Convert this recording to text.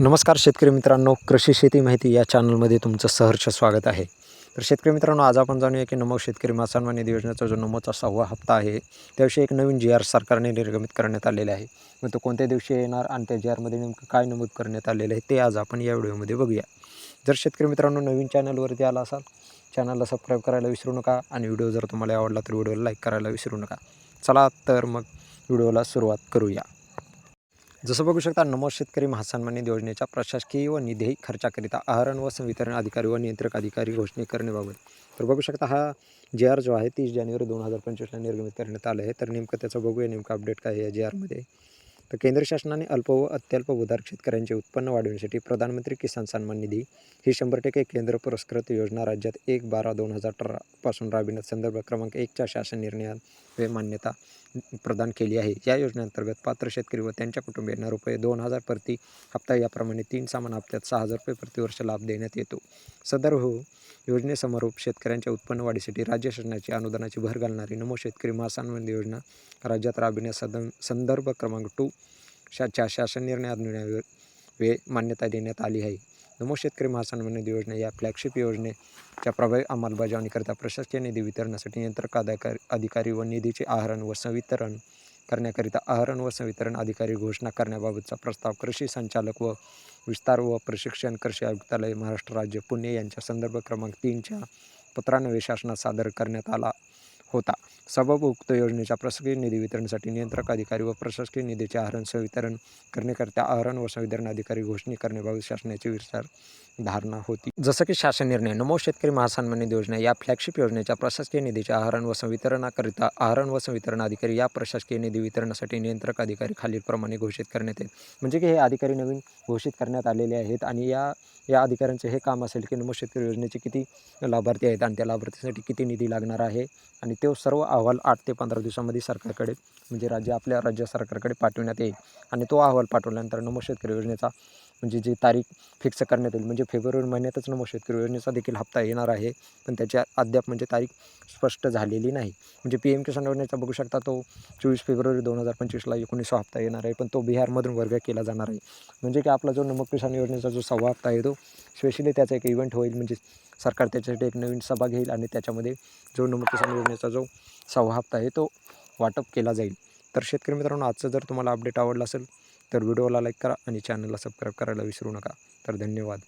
नमस्कार शेतकरी मित्रांनो कृषी शेती माहिती या चॅनलमध्ये तुमचं सहर्ष स्वागत आहे. तर शेतकरी मित्रांनो आज आपण जाणूया की नमो शेतकरी मासान्मान निधी योजनेचा जो नमोचा सहावा हप्ता आहे त्याविषयी एक नवीन जी आर सरकारने निर्गमित करण्यात आलेले आहे. मग तो कोणत्या दिवशी येणार आणि त्या जी आरमध्ये नेमकं काय नमूद करण्यात आलेलं आहे ते आज आपण या व्हिडिओमध्ये बघूया. जर शेतकरी मित्रांनो नवीन चॅनलवरती आला असाल चॅनलला सबस्क्राईब करायला विसरू नका आणि व्हिडिओ जर तुम्हाला आवडला तर व्हिडिओला लाईक करायला विसरू नका. चला तर मग व्हिडिओला सुरुवात करूया. जसं बघू शकता नमो शेतकरी महासन्मान निधी योजनेच्या प्रशासकीय व निधी खर्चाकरिता आहरण व संवितरण अधिकारी व नियंत्रक अधिकारी घोषणे करण्याबाबत. तर बघू शकता हा जे आर जो आहे तीस जानेवारी दोन हजार पंचवीसला निर्गमित करण्यात आलं आहे. तर नेमकं त्याचं बघूया नेमकं अपडेट काय आहे या जे आरमध्ये तर केंद्र शासनाने अल्प व अत्यल्प उदार शेतकऱ्यांचे उत्पन्न वाढविण्यासाठी प्रधानमंत्री किसान सन्मान निधी ही शंभर टक्के केंद्र पुरस्कृत योजना राज्यात एक बारा दोन हजार अठरापासून राबविण्यात संदर्भ क्रमांक एकच्या शासन निर्णयात मान्यता प्रदान केली आहे. या योजनेअंतर्गत पात्र शेतकरी व त्यांच्या कुटुंबियांना रुपये दोन हजार प्रति हप्ता याप्रमाणे तीन समान हप्त्यात सहा हजार रुपये प्रतिवर्ष लाभ देण्यात येतो. सदर हो योजनेसमारोप शेतकऱ्यांच्या उत्पन्न वाढीसाठी राज्य शासनाची अनुदानाची भर घालणारी नमो शेतकरी महासन्मान योजना राज्यात राबविण्यास सदन संदर्भ क्रमांक टू शाच्या शासन निर्णयात वे मान्यता देण्यात आली आहे. नमो शेतकरी महासन्मान निधी योजना या फ्लॅगशिप योजनेच्या प्रभावी अंमलबजावणीकरिता प्रशासकीय निधी वितरणासाठी नियंत्रक अधिकारी अधिकारी व निधीचे आहरण व संवितरण करण्याकरिता आहरण व संवितरण अधिकारी घोषणा करण्याबाबतचा प्रस्ताव कृषी संचालक व विस्तार व प्रशिक्षण कृषी आयुक्तालय महाराष्ट्र राज्य पुणे यांच्या संदर्भ क्रमांक तीनच्या पत्रान्वये शासनात सादर करण्यात आला. होता. सबब उक्त योजनेच्या प्रशासकीय निधी वितरणासाठी नियंत्रक अधिकारी व प्रशासकीय निधीचे आहरण संवितरण करण्याकरिता आहरण व संवितरण अधिकारी घोषणे करण्याबाबत शासनाची विचार धारणा होती. जसं की शासन निर्णय नमो शेतकरी महासन्मान निधी योजना या फ्लॅगशिप योजनेच्या प्रशासकीय निधीचे आहरण व संवितरणाकरिता आहरण व संवितरण अधिकारी या प्रशासकीय निधी वितरणासाठी नियंत्रक अधिकारी खालीलप्रमाणे घोषित करण्यात येईल. म्हणजे की हे अधिकारी नवीन घोषित करण्यात आलेले आहेत आणि या या अधिकाऱ्यांचे हे काम असेल की नमो शेतकरी योजनेचे किती लाभार्थी आहेत आणि त्या लाभार्थीसाठी किती निधी लागणार आहे? आणि तो सर्व अहवाल आठ ते पंधरा दिवसामध्ये सरकारकडे म्हणजे राज्य आपल्या राज्य सरकारकडे पाठवण्यात येईल. आणि तो अहवाल पाठवल्यानंतर नमो शेतकरी योजनेचा म्हणजे जी तारीख फिक्स करण्यात येईल म्हणजे फेब्रुवारी महिन्यातच नमो शेतकरी योजनेचा देखील हप्ता येणार आहे. पण त्याची अद्याप म्हणजे तारीख स्पष्ट झालेली नाही. म्हणजे पी एम किसान योजनेचा बघू शकता तो चोवीस फेब्रुवारी दोन हजार पंचवीसला एकोणीसवा हप्ता येणार आहे पण तो बिहारमधून वर्ग केला जाणार आहे. म्हणजे की आपला जो नमो किसान योजनेचा जो सहावा हप्ता आहे तो स्पेशली त्याचा एक इव्हेंट होईल म्हणजे सरकार त्याच्यासाठी एक नवीन सभा घेईल आणि त्याच्यामध्ये जो नमकिसान योजनेचा जो सव्वा हप्ता आहे तो वाटप केला जाईल. तर शेतकरी मित्रांनो आजचं जर तुम्हाला अपडेट आवडलं असेल तर व्हिडिओला लाईक करा आणि चॅनलला सबस्क्राईब करायला विसरू नका. तर धन्यवाद.